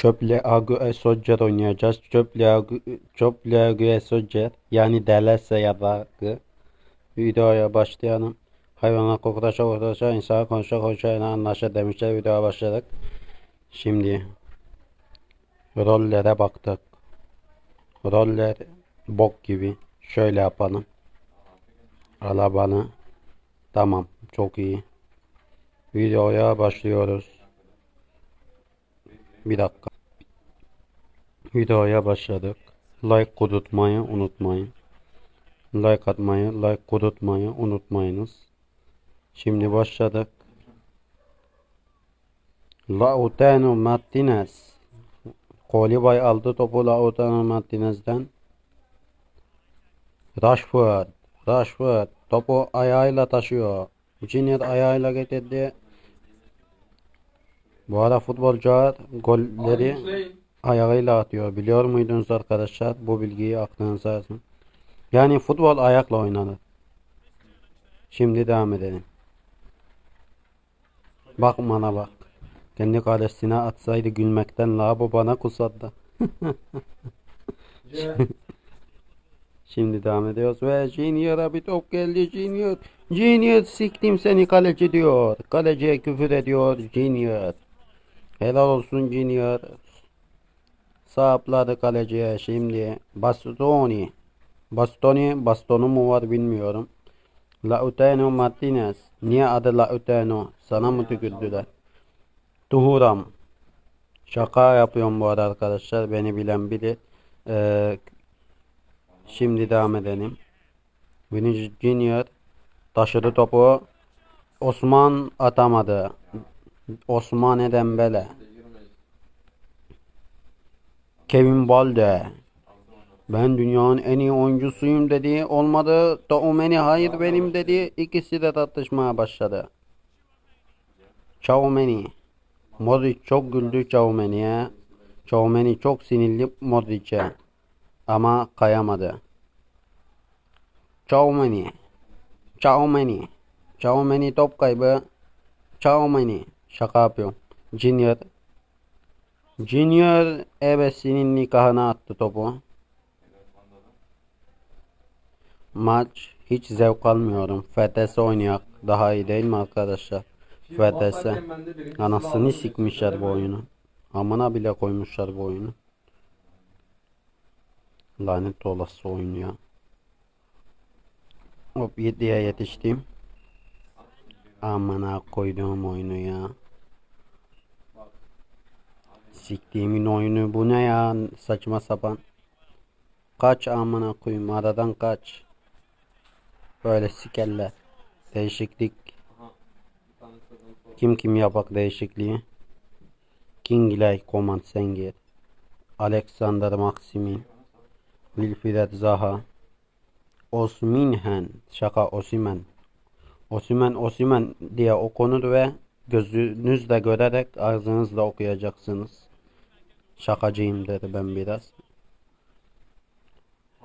Çöple Agu Soccer oynayacağız. Çöple Agu Çöple Agu Soccer yani Delese yararı. Videoya başlayalım. Hayvanlar koklaşa koklaşa, insan konuşa konuşa anlaşa demişler. Videoya başladık. Şimdi rollere baktık. Roller bok gibi. Şöyle yapalım. Alabanı. Tamam. Çok iyi. Videoya başlıyoruz. Bir dakika. Videoya başladık. Like kudurtmayı unutmayın. Like atmayı, like kudurtmayı unutmayınız. Şimdi başladık. Lautaro Martinez. Kolibay aldı topu Lautaro Martinez'den. Rashford. Rashford. Topu ayağıyla taşıyor. Junior ayağıyla getirdi. Bu ara futbolcular golleri ayağıyla atıyor. Biliyor muydunuz arkadaşlar? Bu bilgiyi aklınıza yazın. Yani futbol ayakla oynanır. Şimdi devam edelim. Bak bana bak. Kendi kalesine atsaydı gülmekten la bu bana kusadı. Şimdi devam ediyoruz ve Junior'a bir top geldi Junior. Junior siktim seni kaleci diyor. Kaleciye küfür ediyor Junior. Helal olsun Junior. Sapladı kaleciye şimdi. Bastoni. Bastoni, bastonu mu var bilmiyorum. Lautaro Martinez. Niye adı Lautaro? Sana mı tükürdüler? Tuhuram. Şaka yapıyorum bu arada arkadaşlar. Beni bilen bilir. Ee, şimdi devam edelim. Vinicius Junior taşıdı topu. Osman atamadı. Osmane Dembele. Kevin Balde. Ben dünyanın en iyi oyuncusuyum dedi. Olmadı. Taumeni hayır benim dedi. İkisi de tartışmaya başladı. Çaumeni. Modric çok güldü Çaumeni'ye. Çaumeni çok sinirli Modric'e. Ama kayamadı. Çaumeni. Çaumeni. Çaumeni top kaybı. Çaumeni. Şaka yapıyorum. Junior. Junior ebesinin nikahına attı topu. Maç hiç zevk almıyorum. FTS oynayak daha iyi değil mi arkadaşlar? FTS. Anasını sikmişler bu oyunu. Amına bile koymuşlar bu oyunu. Lanet olası oyun ya. Hop 7'ye yetiştim. Amına koyduğum oyunu ya. Siktiğimin oyunu bu ne ya saçma sapan. Kaç amına koyayım aradan kaç. Böyle sikerler. Değişiklik. Kim kim yapak değişikliği? Kingley Koman Sengir. Alexander Maximin. Wilfried Zaha. Osminhen. Şaka Osimen. Osimen Osimen diye okunur ve gözünüzle görerek ağzınızla okuyacaksınız. Şakacıyım dedi ben biraz.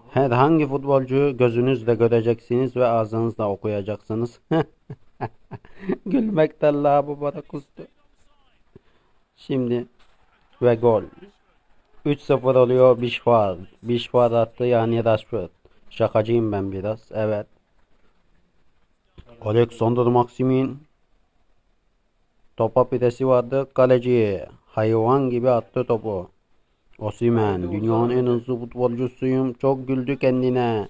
Herhangi futbolcuyu gözünüzle göreceksiniz ve ağzınızla okuyacaksınız. Gülmekten la bu bana kustu. Şimdi ve gol. 3-0 oluyor Bişvar. Bişvar attı yani Rashford. Şakacıyım ben biraz. Evet. Alexander Maximin topa pidesi vardı. Kaleci hayvan gibi attı topu. Osimhen dünyanın en hızlı futbolcusuyum. Çok güldü kendine.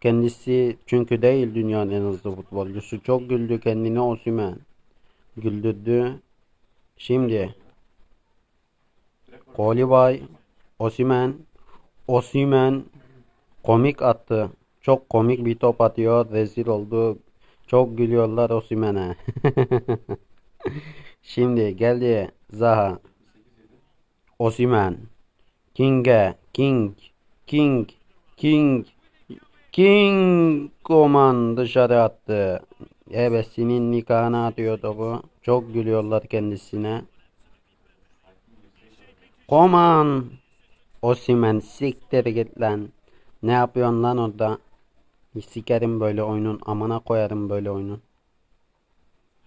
Kendisi çünkü değil dünyanın en hızlı futbolcusu. Çok güldü kendine Osimhen. Güldürdü. Şimdi Kolibay Osimhen Osimhen komik attı. Çok komik bir top atıyor. Rezil oldu. Çok gülüyorlar Osimhen'e. Şimdi geldi Zaha. Osimhen. King'e. King. King. King. King. Koman dışarı attı. Ebesinin nikahına atıyor topu. Çok gülüyorlar kendisine. Koman. Osimhen siktir git lan. Ne yapıyorsun lan orada? Sikerim böyle oyunun. Amına koyarım böyle oyunun.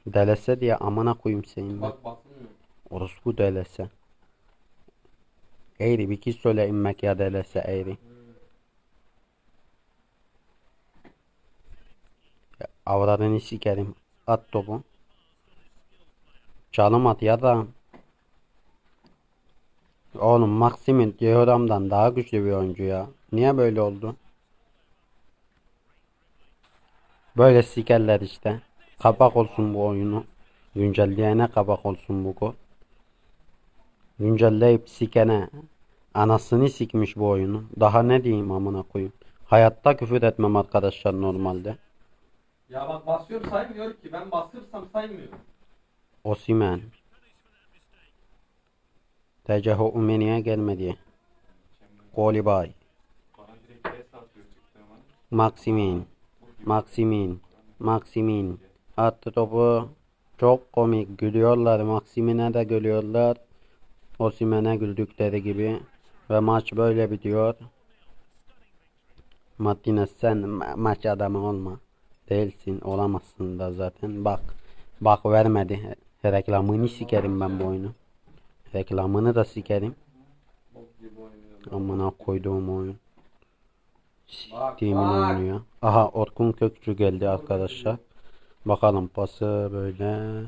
Delese diye amına koyayım senin. Bak basılmıyor. Orospu delese. Eğri bir kez söyle inmek ya delese eğri. Avradını sikerim. At topu. Çalım at ya da. Oğlum Maximin Jehoram'dan daha güçlü bir oyuncu ya. Niye böyle oldu? Böyle sikerler işte. Kapak olsun bu oyunu. Güncelleyene kapak olsun bu gol. Güncelleyip sikene. Anasını sikmiş bu oyunu. Daha ne diyeyim amına koyayım. Hayatta küfür etmem arkadaşlar normalde. Ya bak basıyorum saymıyor ki. Ben basırsam saymıyor. Osimen. Tecahu Umeni'ye gelmedi. Ama. Maximin. Maximin. Maximin. Attı topu. Çok komik. Gülüyorlar. Maximin'e de gülüyorlar. Osimhen'e güldükleri gibi. Ve maç böyle bitiyor. Martinez sen ma- maç adamı olma. Değilsin. Olamazsın da zaten. Bak. Bak vermedi. Reklamını sikerim ben bu oyunu. Reklamını da sikerim. Oynuyor. Amına koyduğum oyun. Siktiğimin ya. Aha Orkun Kökçü geldi arkadaşlar. Bakalım pası böyle.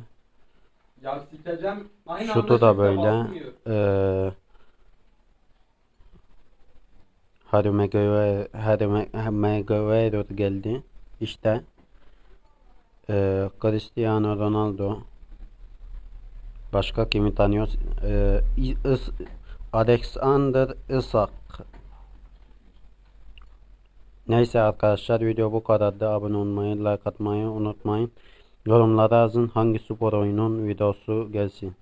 Ya sikeceğim. Aynı Şutu da böyle. Ee, Maguire, Harry Ma- Maguire geldi. İşte ee, Cristiano Ronaldo. Başka kimi tanıyoruz? Ee, Is- Alexander Isak. Neyse arkadaşlar video bu kadardı. Abone olmayı, like atmayı unutmayın. Yorumlara yazın hangi spor oyunun videosu gelsin.